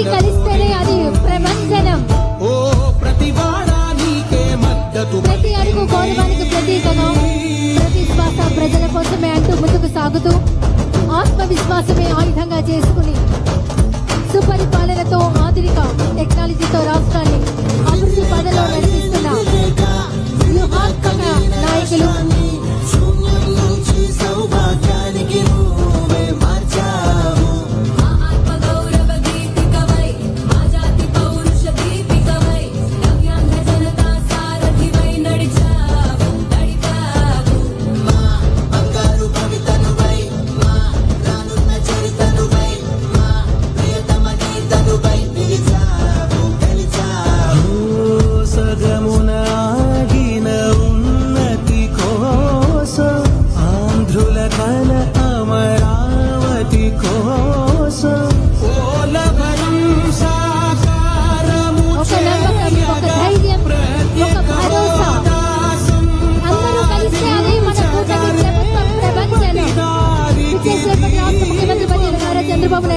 అన్ని కలిస్తేనే అది ప్రబంధనం ఓ ప్రతి నీకే మద్దతు ప్రతి అడుగు గౌరవానికి ప్రతీకగా ప్రతి శ్వాస ప్రజల కోసమే అంటూ ముందుకు సాగుతూ ఆత్మవిశ్వాసమే ఆయుధంగా చేసుకుని సుపరిపాలనతో ఆధునిక టెక్నాలజీతో రాష్ట్రాన్ని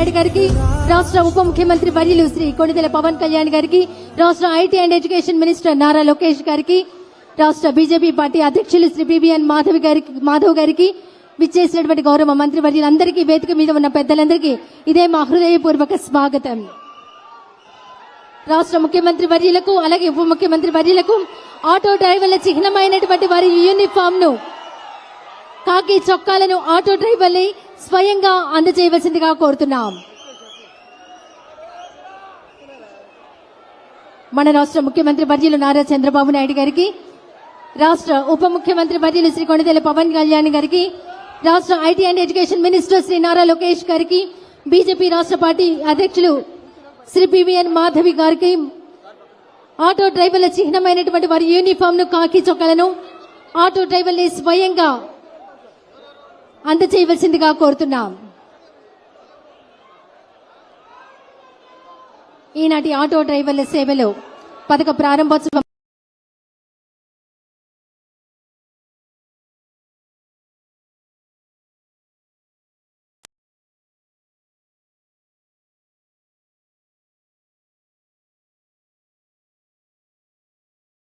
నాయుడు గారికి రాష్ట్ర ఉప ముఖ్యమంత్రి వర్యులు శ్రీ కొణిదెల పవన్ కళ్యాణ్ గారికి రాష్ట్ర IT and education minister Nara Lokesh గారికి రాష్ట్ర బీజేపీ పార్టీ అధ్యక్షులు శ్రీ బీబీఎన్ మాధవి గారికి మాధవ్ గారికి విచ్చేసినటువంటి గౌరవ మంత్రి వర్యులందరికీ వేదిక మీద ఉన్న పెద్దలందరికీ ఇదే మా హృదయపూర్వక స్వాగతం. రాష్ట్ర ముఖ్యమంత్రి వర్యులకు అలాగే ఉప ముఖ్యమంత్రి వర్యులకు ఆటో డ్రైవర్ల చిహ్నమైనటువంటి వారి యూనిఫామ్ను కాకి చొక్కాలను ఆటో డ్రైవర్లే స్వయంగా అందజేయవలసిందిగా కోరుతున్నాం. మన రాష్ట్ర ముఖ్యమంత్రి వర్యులు నారా చంద్రబాబు నాయుడు గారికి రాష్ట్ర ఉప ముఖ్యమంత్రి వర్యులు శ్రీ కొణిదెల పవన్ కళ్యాణ్ గారికి రాష్ట్ర IT and education minister Shri Nara Lokesh గారికి బీజేపీ రాష్ట్ర పార్టీ అధ్యక్షులు శ్రీ పివిఎన్ మాధవి గారికి ఆటో డ్రైవర్ల చిహ్నమైనటువంటి వారి యూనిఫామ్ను కాకి చొక్కలను ఆటో డ్రైవర్ని స్వయంగా అందజేయవలసిందిగా కోరుతున్నాం. ఈనాటి ఆటో డ్రైవర్ల సేవలో పథక ప్రారంభోత్సవం